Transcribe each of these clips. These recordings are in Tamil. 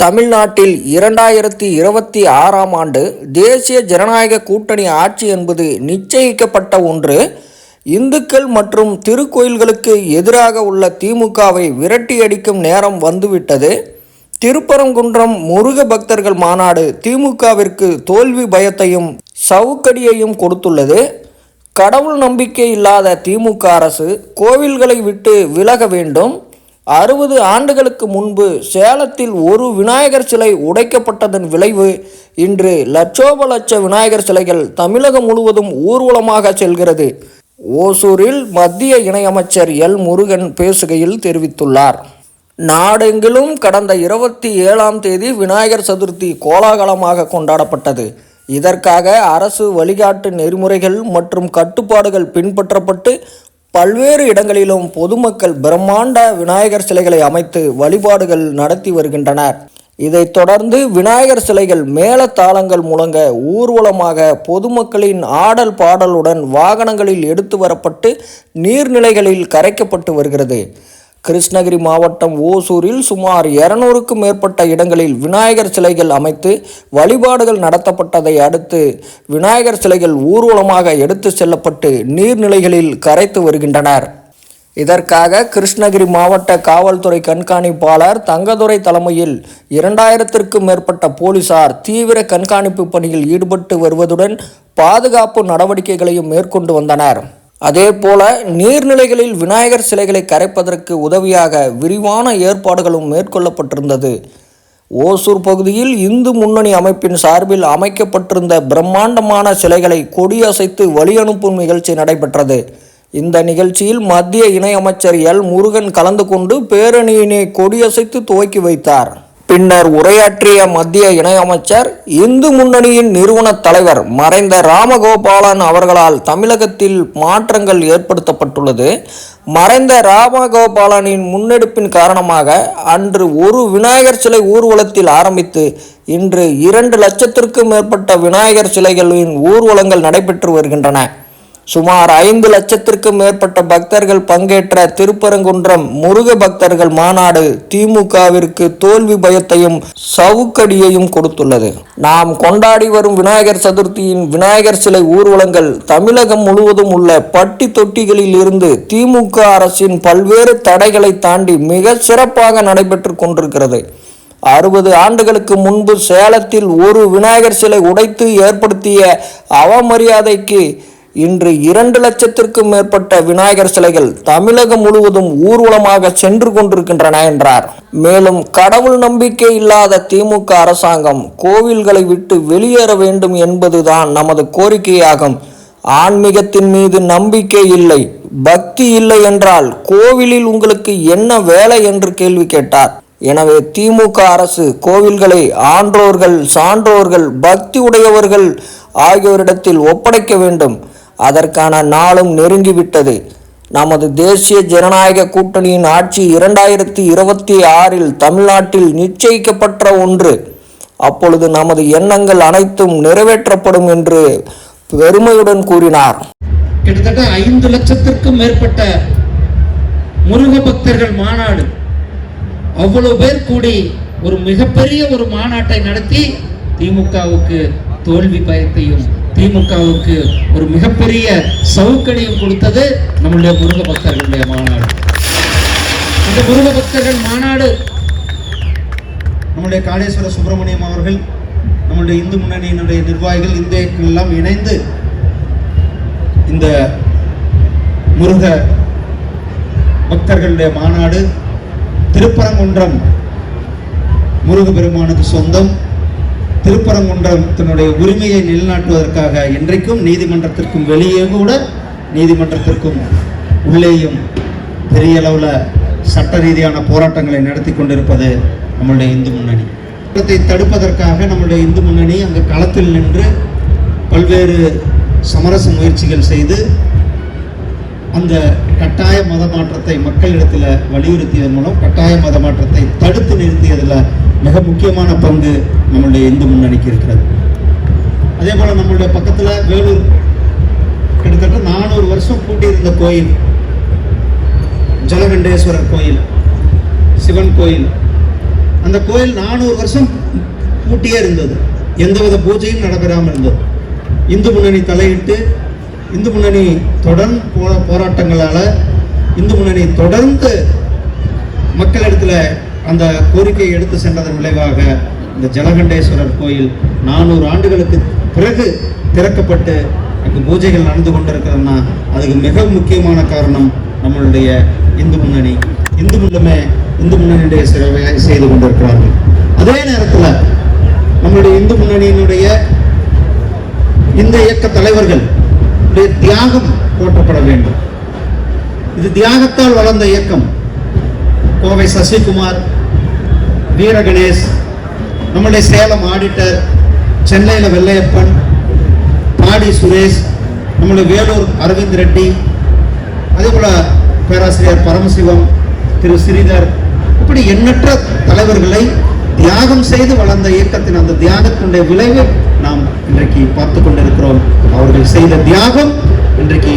தமிழ்நாட்டில் இரண்டாயிரத்தி இருபத்தி ஆறாம் ஆண்டு தேசிய ஜனநாயக கூட்டணி ஆட்சி என்பது நிச்சயிக்கப்பட்ட ஒன்று. இந்துக்கள் மற்றும் திருக்கோயில்களுக்கு எதிராக உள்ள திமுகவை விரட்டியடிக்கும் நேரம் வந்துவிட்டது. திருப்பரங்குன்றம் முருக பக்தர்கள் மாநாடு திமுகவிற்கு தோல்வி பயத்தையும் சவுக்கடியையும் கொடுத்துள்ளது. கடவுள் நம்பிக்கை இல்லாத திமுக அரசு கோவில்களை விட்டு விலக வேண்டும். அறுபது ஆண்டுகளுக்கு முன்பு சேலத்தில் ஒரு விநாயகர் சிலை உடைக்கப்பட்டதன் விளைவு இன்று லட்சோப லட்ச விநாயகர் சிலைகள் தமிழகம் முழுவதும் ஊர்வலமாக செல்கிறது. ஓசூரில் மத்திய இணையமைச்சர் எல். முருகன் பேசுகையில் தெரிவித்துள்ளார். நாடெங்கிலும் கடந்த இருபத்தி ஏழாம் தேதி விநாயகர் சதுர்த்தி கோலாகலமாக கொண்டாடப்பட்டது. இதற்காக அரசு வழிகாட்டு நெறிமுறைகள் மற்றும் கட்டுப்பாடுகள் பின்பற்றப்பட்டு பல்வேறு இடங்களிலும் பொதுமக்கள் பிரம்மாண்ட விநாயகர் சிலைகளை அமைத்து வழிபாடுகள் நடத்தி வருகின்றனர். இதைத் தொடர்ந்து விநாயகர் சிலைகள் மேளதாளங்கள் முழங்க ஊர்வலமாக பொதுமக்களின் ஆடல் பாடலுடன் வாகனங்களில் எடுத்து வரப்பட்டு நீர்நிலைகளில் கரைக்கப்பட்டு வருகிறது. கிருஷ்ணகிரி மாவட்டம் ஓசூரில் சுமார் இருநூறுக்கும் மேற்பட்ட இடங்களில் விநாயகர் சிலைகள் அமைத்து வழிபாடுகள் நடத்தப்பட்டதை அடுத்து விநாயகர் சிலைகள் ஊர்வலமாக எடுத்து செல்லப்பட்டு நீர்நிலைகளில் கரைத்து வருகின்றனர். இதற்காக கிருஷ்ணகிரி மாவட்ட காவல்துறை கண்காணிப்பாளர் தங்கதுரை தலைமையில் இரண்டாயிரத்திற்கும் மேற்பட்ட போலீசார் தீவிர கண்காணிப்பு பணியில் ஈடுபட்டு வருவதுடன் பாதுகாப்பு நடவடிக்கைகளையும் மேற்கொண்டு வந்தனர். அதேபோல நீர்நிலைகளில் விநாயகர் சிலைகளை கரைப்பதற்கு உதவியாக விரிவான ஏற்பாடுகளும் மேற்கொள்ளப்பட்டிருந்தது. ஓசூர் பகுதியில் இந்து முன்னணி அமைப்பின் சார்பில் அமைக்கப்பட்டிருந்த பிரம்மாண்டமான சிலைகளை கொடியசைத்து வழியனுப்பும் நிகழ்ச்சி நடைபெற்றது. இந்த நிகழ்ச்சியில் மத்திய இணையமைச்சர் எல் முருகன் கலந்து கொண்டு பேரணியினை கொடியசைத்து துவக்கி வைத்தார். பின்னர் உரையாற்றிய மத்திய இணையமைச்சர் இந்து முன்னணியின் நிறுவன தலைவர் மறைந்த ராமகோபாலன் அவர்களால் தமிழகத்தில் மாற்றங்கள் ஏற்படுத்தப்பட்டுள்ளது. மறைந்த ராமகோபாலனின் முன்னெடுப்பின் காரணமாக அன்று ஒரு விநாயகர் சிலை ஊர்வலத்தில் ஆரம்பித்து இன்று இரண்டு லட்சத்திற்கும் மேற்பட்ட விநாயகர் சிலைகளின் ஊர்வலங்கள் நடைபெற்று வருகின்றன. சுமார் ஐந்து லட்சத்திற்கும் மேற்பட்ட பக்தர்கள் பங்கேற்ற திருப்பரங்குன்றம் முருக பக்தர்கள் மாநாடு திமுகவிற்கு தோல்வி பயத்தையும் சவுக்கடியையும் கொடுத்துள்ளது. நாம் கொண்டாடி வரும் விநாயகர் சதுர்த்தியின் விநாயகர் சிலை ஊர்வலங்கள் தமிழகம் முழுவதும் உள்ள பட்டி தொட்டிகளில் இருந்து திமுக அரசின் பல்வேறு தடைகளை தாண்டி மிக சிறப்பாக நடைபெற்று கொண்டிருக்கிறது. அறுபது ஆண்டுகளுக்கு முன்பு சேலத்தில் ஒரு விநாயகர் சிலை உடைத்து ஏற்படுத்திய அவமரியாதைக்கு இன்று இரண்டு லட்சத்திற்கும் மேற்பட்ட விநாயகர் சிலைகள் தமிழகம் முழுவதும் ஊர்வலமாக சென்று கொண்டிருக்கின்றன என்றார். மேலும் கடவுள் நம்பிக்கை இல்லாத திமுக அரசாங்கம் கோவில்களை விட்டு வெளியேற வேண்டும் என்பதுதான் நமது கோரிக்கையாகும். ஆன்மீகத்தின் மீது நம்பிக்கை இல்லை பக்தி இல்லை என்றால் கோவிலில் உங்களுக்கு என்ன வேலை என்று கேள்வி கேட்டார். எனவே திமுக அரசு கோவில்களை ஆன்றோர்கள் சான்றோர்கள் பக்தி உடையவர்கள் ஆகியோரிடத்தில் ஒப்படைக்க வேண்டும். அதற்கான நாளும் நெருங்கிவிட்டது. நமது தேசிய ஜனநாயக கூட்டணியின் ஆட்சி இரண்டாயிரத்தி இருபத்தி ஆறில் தமிழ்நாட்டில் நிச்சயிக்கப்பட்ட ஒன்று. அப்பொழுது நமது எண்ணங்கள் அனைத்தும் நிறைவேற்றப்படும் என்று பெருமையுடன் கூறினார். கிட்டத்தட்ட ஐந்து லட்சத்திற்கும் மேற்பட்ட முருக பக்தர்கள் மாநாடு. அவ்வளவு பேர் கூடி ஒரு மிகப்பெரிய ஒரு மாநாட்டை நடத்தி திமுகவுக்கு தோல்வி பயத்தையும் திமுகவுக்கு ஒரு மிகப்பெரிய சவுக்கடியும் கொடுத்தது நம்முடைய முருக பக்தர்களுடைய மாநாடு. இந்த முருக பக்தர்கள் மாநாடு நம்முடைய காளேஸ்வர சுப்பிரமணியம் அவர்கள் நம்முடைய இந்து முன்னணியினுடைய நிர்வாகிகள் இந்த எல்லாம் இணைந்து இந்த முருக பக்தர்களுடைய மாநாடு திருப்பரங்குன்றம் முருகப்பெருமானுக்கு சொந்தம். திருப்பரங்குன்றத்தினுடைய உரிமையை நிலைநாட்டுவதற்காக என்றைக்கும் நீதிமன்றத்திற்கும் வெளியே கூட நீதிமன்றத்திற்கும் உள்ளேயும் பெரிய அளவில் சட்ட ரீதியான போராட்டங்களை நடத்தி கொண்டிருப்பது நம்முடைய இந்து முன்னணி. குற்றத்தை தடுப்பதற்காக நம்முடைய இந்து முன்னணி அங்கு களத்தில் நின்று பல்வேறு சமரச முயற்சிகள் செய்து அந்த கட்டாய மத மாற்றத்தை மக்களிடத்தில் வலியுறுத்தியதன் மூலம் கட்டாய மத மாற்றத்தை தடுத்து நிறுத்தியதில் மிக முக்கியமான பங்கு நம்மளுடைய இந்து முன்னணிக்கு இருக்கிறது. அதே போல் நம்மளுடைய பக்கத்தில் வேலூர். கிட்டத்தட்ட நானூறு வருஷம் கூட்டியிருந்த கோயில் ஜலகண்டேஸ்வரர் கோயில் சிவன் கோயில். அந்த கோயில் நானூறு வருஷம் பூட்டியே இருந்தது. எந்தவித பூஜையும் நடைபெறாமல் இருந்தது. இந்து முன்னணி தலையிட்டு இந்து முன்னணி தொடர்ந்து போ போராட்டங்களால் இந்து முன்னணி தொடர்ந்து மக்களிடத்தில் அந்த கோரிக்கையை எடுத்து சென்றதன் விளைவாக இந்த ஜலகண்டேஸ்வரர் கோயில் நானூறு ஆண்டுகளுக்கு பிறகு திறக்கப்பட்டு அங்கு பூஜைகள் நடந்து கொண்டிருக்கிறதுனா அதுக்கு மிக முக்கியமான காரணம் நம்மளுடைய இந்து முன்னணி. இந்து முன்னமே இந்து முன்னணியுடைய சேவையை செய்து கொண்டிருக்கிறார்கள். அதே நேரத்தில் நம்மளுடைய இந்து முன்னணியினுடைய இந்த இயக்க தலைவர்கள் தியாகம் போற்றப்பட வேண்டும். இது தியாகத்தால் வளர்ந்த இயக்கம். கோவை சசிகுமார் வீர கணேஷ் நம்முடைய சேலம் ஆடிட்டர் சென்னையில் வெள்ளையப்பன் பாடி சுரேஷ் நம்முடைய வேலூர் அரவிந்த் ரெட்டி அதே போல பேராசிரியர் பரமசிவம் திரு ஸ்ரீதர் இப்படி எண்ணற்ற தலைவர்களை தியாகம் செய்து வளர்ந்த இயக்கத்தின் அந்த தியாகத்தினுடைய விளைவை நாம் இன்றைக்கு பார்த்து கொண்டிருக்கிறோம். அவர்கள் செய்த தியாகம் இன்றைக்கு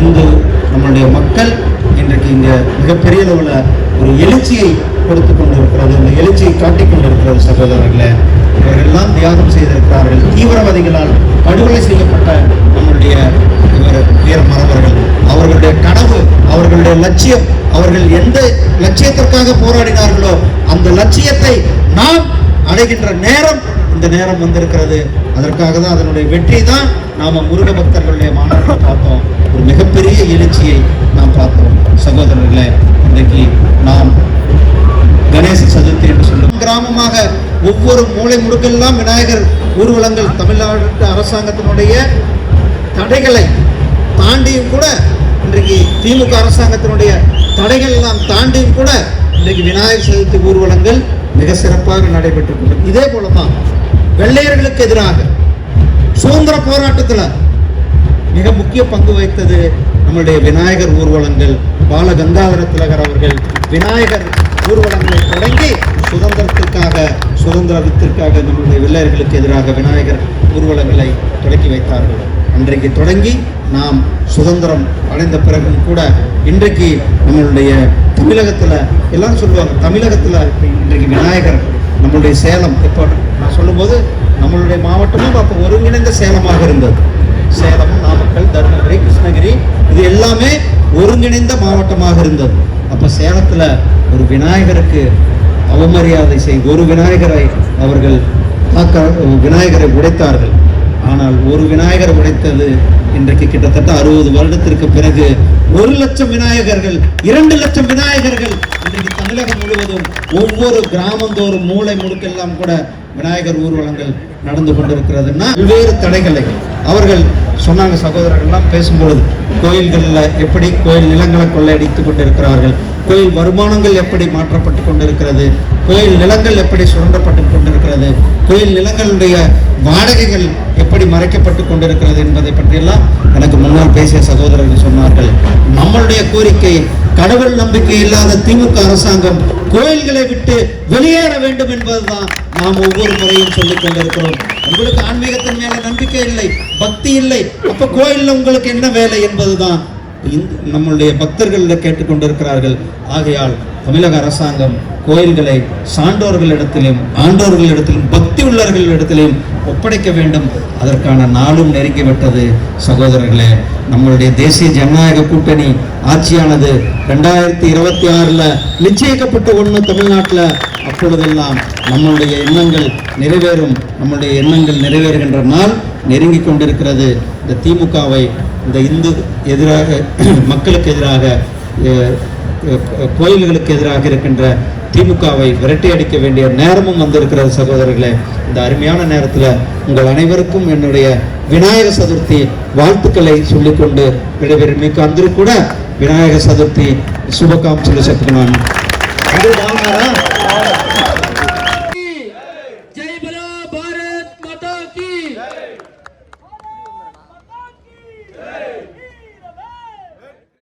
இந்து நம்மளுடைய மக்கள் இன்றைக்கு இங்கே மிகப்பெரிய அளவில் ஒரு எழுச்சியை கொடுத்து கொண்டிருக்கிறது இந்த எழுச்சியை காட்டிக் கொண்டிருக்கிறது சகோதரர்களே. இவரெல்லாம் தியாகம் செய்திருக்கிறார்கள். தீவிரவாதிகளால் படுகொலை செய்யப்பட்ட நம்முடைய இவர் வீர மறவர்கள். அவர்களுடைய கனவு அவர்களுடைய லட்சியம் அவர்கள் எந்த லட்சியத்திற்காக போராடினார்களோ அந்த லட்சியத்தை நாம் அடைகின்ற நேரம் இந்த நேரம் வந்திருக்கிறது. அதற்காக தான் அதனுடைய வெற்றி தான் நாம முருக பக்தர்களுடைய மாநாட்டில் பார்த்தோம். ஒரு மிகப்பெரிய எழுச்சியை நாம் பார்த்தோம். சகோதரர்களே இன்றைக்கு நாம் கணேச சதுர்த்தி என்று சொல்லும். கிராமமாக ஒவ்வொரு மூலை முடுக்கெல்லாம் விநாயகர் ஊர்வலங்கள் தமிழ்நாடு அரசாங்கத்தினுடைய தடைகளை தாண்டியும் கூட இன்றைக்கு திமுக அரசாங்கத்தினுடைய தடைகள் எல்லாம் தாண்டியும் கூட இன்றைக்கு விநாயகர் சதுர்த்தி ஊர்வலங்கள் மிக சிறப்பாக நடைபெற்றுக் கொண்டது இதே போல தான் வெள்ளையர்களுக்கு எதிராக சுதந்திர போராட்டத்தில் மிக முக்கிய பங்கு வகித்தது நம்முடைய விநாயகர் ஊர்வலங்கள் பால கங்காதர திலகர் அவர்கள் விநாயகர் ஊர்வலங்களை தொடங்கி சுதந்திரத்திற்காக சுதந்திரத்திற்காக நம்முடைய வெள்ளையர்களுக்கு எதிராக விநாயகர் ஊர்வலங்களை தொடக்கி வைத்தார்கள். அன்றைக்கு தொடங்கி நாம் சுதந்திரம் அடைந்த பிறகும் கூட இன்றைக்கு நம்மளுடைய தமிழகத்தில் எல்லாம் சொல்லுவாங்க தமிழகத்தில் இன்றைக்கு விநாயகர் நம்மளுடைய சேலம். இப்போ நான் சொல்லும்போது நம்மளுடைய மாவட்டமும் அப்போ ஒருங்கிணைந்த சேலமாக இருந்தது. சேலம் நாமக்கல் தருமபுரி கிருஷ்ணகிரி இது எல்லாமே ஒருங்கிணைந்த மாவட்டமாக இருந்தது. அப்போ சேலத்தில் ஒரு விநாயகருக்கு அவமரியாதை செய் ஒரு விநாயகரை அவர்கள் தாக்க விநாயகரை உடைத்தார்கள். ஆனால் ஒரு விநாயகர் உடைத்தது இன்றைக்கு கிட்டத்தட்ட அறுபது வருடத்திற்கு பிறகு ஒரு லட்சம் விநாயகர்கள் இரண்டு லட்சம் விநாயகர்கள் இன்றைக்கு தமிழகம் முழுவதும் ஒவ்வொரு கிராமந்தோறும் மூளை முழுக்கெல்லாம் கூட விநாயகர் ஊர்வலங்கள் நடந்து கொண்டிருக்கிறதுன்னா வெவ்வேறு தடைகளை அவர்கள் சொன்னாங்க சகோதரர்கள்லாம் பேசும்பொழுது கோயில்களில் எப்படி கோயில் நிலங்களை கொள்ளையடித்து கொண்டிருக்கிறார்கள் கோயில் வருமானங்கள் எப்படி மாற்றப்பட்டு கொண்டிருக்கிறது? கோயில் நிலங்கள் எப்படி சுரண்டப்பட்டு கொண்டிருக்கிறது? கோயில் நிலங்களுடைய வாடகைகள் எப்படி மறைக்கப்பட்டு கொண்டிருக்கிறது என்பதை பற்றியெல்லாம் எனக்கு முன்னால் பேசிய சகோதரர்கள் சொன்னார்கள். நம்மளுடைய கோரிக்கை கடவுள் நம்பிக்கை இல்லாத திமுக அரசாங்கம் கோயில்களை விட்டு வெளியேற வேண்டும் என்பதுதான் நாம் ஒவ்வொரு முறையும் சொல்லிக் கொண்டிருக்கிறோம். உங்களுக்கு ஆன்மீகத்தின் மேல நம்பிக்கை இல்லை பக்தி இல்லை அப்ப கோயில்ல உங்களுக்கு என்ன வேலை என்பதுதான். நம்மளுடைய பக்தர்கள் கேட்டுக்கொண்டிருக்கிறார்கள். ஆகையால் தமிழக அரசாங்கம் கோயில்களை சான்றோர்களிடத்திலும் ஆண்டோர்களிடத்திலும் பக்தி உள்ளவர்களிடத்திலும் ஒப்படைக்க வேண்டும். அதற்கான நாளும் நெருங்கிவிட்டது சகோதரர்களே நம்மளுடைய தேசிய ஜனநாயக கூட்டணி ஆட்சியானது ரெண்டாயிரத்தி இருபத்தி ஆறில் நிச்சயிக்கப்பட்ட ஒன்று தமிழ்நாட்டில். அப்பொழுதெல்லாம் நம்மளுடைய எண்ணங்கள் நிறைவேறும். நம்மளுடைய எண்ணங்கள் நிறைவேறுகின்ற நாள் நெருங்கி கொண்டிருக்கிறது. இந்த திமுகவை இந்த இந்து எதிராக மக்களுக்கு எதிராக கோயில்களுக்கு எதிராக இருக்கின்ற திமுகவை விரட்டி அடிக்க வேண்டிய நேரமும் வந்திருக்கிறது சகோதரர்களே. இந்த அருமையான நேரத்தில் உங்கள் அனைவருக்கும் என்னுடைய விநாயக சதுர்த்தி வாழ்த்துக்களை சொல்லிக்கொண்டு விடைபெறும் மிக்க அந்திரு கூட விநாயக சதுர்த்தி சுபகாம்சலு செப்புனான்